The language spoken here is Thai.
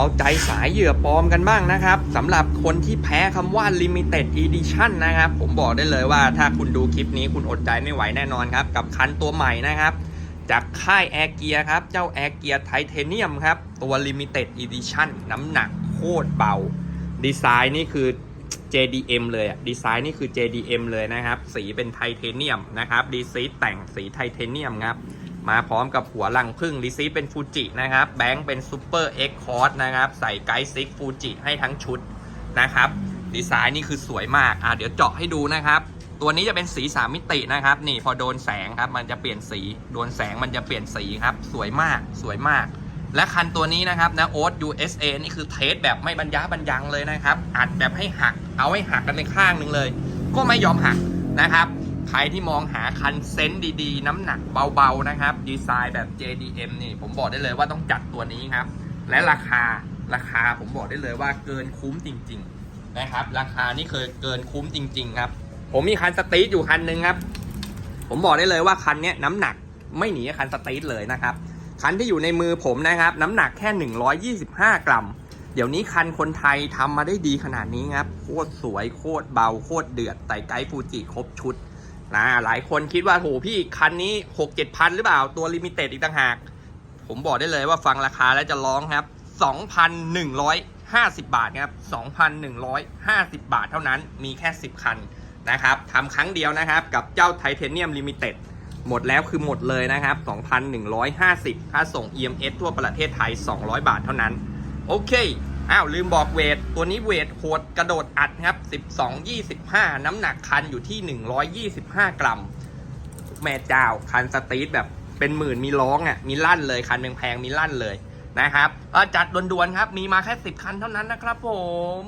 เอาใจสายเหยื่อปลอมกันบ้างนะครับสำหรับคนที่แพ้คำว่า Limited Edition นะครับ ผมบอกได้เลยว่าถ้าคุณดูคลิปนี้คุณอดใจไม่ไหวแน่นอนครับ กับคันตัวใหม่นะครับ จากค่ายแอร์เกียครับ เจ้าแอร์เกียไทเทเนียมครับ ตัว Limited Edition น้ำหนักโคตรเบา ดีไซน์นี่คือ JDM เลยอะดีไซน์นี่คือ JDM เลยนะครับ สีเป็นไทเทเนียมนะครับดีซีแต่งสีไทเทเนียมครับ มาพร้อมกับหัวลังพึ่งดีซีเป็นฟูจินะครับ แบงค์เป็นซูเปอร์เอ็กคอร์ดนะครับ ใส่ไกด์ซิกฟูจิให้ทั้งชุดนะครับ ดีไซน์นี่คือสวยมาก อะเดี๋ยวเจาะให้ดูนะครับ ตัวนี้จะเป็นสีสามมิตินะครับ นี่พอโดนแสงครับ มันจะเปลี่ยนสี โดนแสงมันจะเปลี่ยนสีครับ สวยมาก สวยมาก และคันตัวนี้นะครับนะโอ๊ต USA นี่คือเทสแบบไม่บรรยะบรรยังเลยนะครับ อัดแบบให้หัก เอาให้หักกันในข้างหนึ่งเลย ก็ไม่ยอมหักนะครับ ใครที่มองหาคันเซนต์ดีๆ น้ำหนักเบาๆนะครับ ดีไซน์แบบ JDM นี่ผมบอกได้เลยว่าต้องจัดตัวนี้ครับ และราคาราคาผมบอกได้เลยว่าเกินคุ้มจริง ๆ นะครับ ราคานี่เคยเกินคุ้มจริง ๆ ครับ ผมมีคันสตรีทอยู่คันหนึ่งครับ ผมบอกได้เลยว่าคันนี้น้ำหนักไม่หนีคันสตรีทเลยนะครับคันที่อยู่ในมือผมนะครับ น้ำหนักแค่ 125 กรัม เดี๋ยวนี้คันคนไทยทำมาได้ดีขนาดนี้ครับ โคตรสวยโคตรเบาโคตรเดือดไต่ไกด์ฟูจิครบชุด นะหลายคนคิดว่าโหพี่คันนี้6 7พันหรือเปล่าตัวลิมิเต็ดอีกต่างหาก ผมบอกได้เลยว่าฟังราคาแล้วจะร้องครับ2,150บาทครับ2,150บาทเท่านั้นมีแค่10คันนะครับทำครั้งเดียวนะครับกับเจ้าไทเทเนียมลิมิเต็ดหมดแล้วคือหมดเลยนะครับ 2,150 ค่าส่ง EMS ทั่วประเทศไทย 200 บาทเท่านั้น โอเค อ้าว ลืมบอกเวท ตัวนี้เวทโหดกระโดดอัดครับ 12 25 น้ำหนักคันอยู่ที่ 125 กรัม แม่เจ้า คันสตรีทแบบเป็นหมื่นมีร้องอะ มีลั่นเลย คันแพงๆมีลั่นเลยนะครับจัดด่วนๆครับ มีมาแค่ 10 คันเท่านั้นนะครับผม